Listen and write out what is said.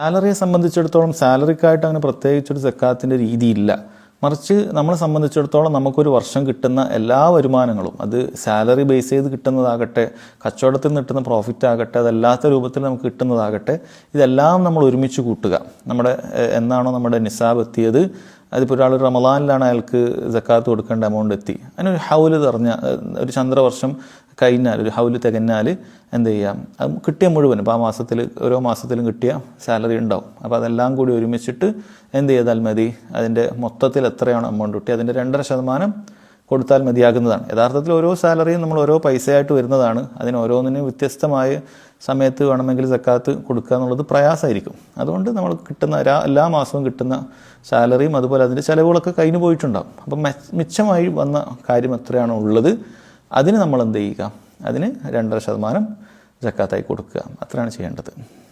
സാലറിയെ സംബന്ധിച്ചിടത്തോളം സാലറിക്കായിട്ട് അങ്ങനെ പ്രത്യേകിച്ചൊരു സക്കാത്തിന്റെ രീതിയില്ല. മറിച്ച് നമ്മളെ സംബന്ധിച്ചിടത്തോളം നമുക്കൊരു വർഷം കിട്ടുന്ന എല്ലാ വരുമാനങ്ങളും അത് സാലറി ബേസ് ചെയ്ത് കിട്ടുന്നതാകട്ടെ കച്ചവടത്തിൽ നിന്ന് കിട്ടുന്ന പ്രോഫിറ്റ് ആകട്ടെ അതല്ലാത്ത രൂപത്തിൽ നമുക്ക് കിട്ടുന്നതാകട്ടെ ഇതെല്ലാം നമ്മൾ ഒരുമിച്ച് കൂട്ടുക. നമ്മുടെ എന്നാണോ നമ്മുടെ നിസാബ് എത്തിയത്? അതിപ്പോൾ ഒരാൾ റമദാനിലാണ് അയാൾക്ക് ജക്കാത്ത് കൊടുക്കേണ്ട എമൗണ്ട് എത്തി. അതിനൊരു ഹൗൽ തെറഞ്ഞ ഒരു ചന്ദ്രവർഷം കഴിഞ്ഞാൽ ഒരു ഹൗൽ തികഞ്ഞാൽ എന്ത് ചെയ്യാം? അത് കിട്ടിയ മുഴുവൻ ഇപ്പോൾ ആ മാസത്തിൽ ഓരോ മാസത്തിലും കിട്ടിയ സാലറി ഉണ്ടാവും. അപ്പോൾ അതെല്ലാം കൂടി ഒരുമിച്ചിട്ട് എന്ത് ചെയ്താൽ മതി? അതിന്റെ മൊത്തത്തിൽ എത്രയാണ് എമൗണ്ട് കിട്ടി? അതിന്റെ രണ്ടര ശതമാനം കൊടുത്താൽ മതിയാകുന്നതാണ്. യഥാർത്ഥത്തിൽ ഓരോ സാലറിയും നമ്മൾ ഓരോ പൈസയായിട്ട് വരുന്നതാണ്. അതിന് ഓരോന്നിനും വ്യത്യസ്തമായ സമയത്ത് വേണമെങ്കിൽ സക്കാത്ത് കൊടുക്കുക എന്നുള്ളത് പ്രയാസമായിരിക്കും. അതുകൊണ്ട് നമ്മൾ കിട്ടുന്ന എല്ലാ മാസവും കിട്ടുന്ന സാലറിയും അതുപോലെ അതിന്റെ ചിലവുകളൊക്കെ കഴിഞ്ഞു പോയിട്ടുണ്ടാകും അപ്പം മിച്ചമായി വന്ന കാര്യം എത്രയാണോ ഉള്ളത് അതിന് നമ്മൾ എന്ത് ചെയ്യുക? അതിന് രണ്ടര ശതമാനം ജക്കാത്തായി കൊടുക്കുക. അത്രയാണ് ചെയ്യേണ്ടത്.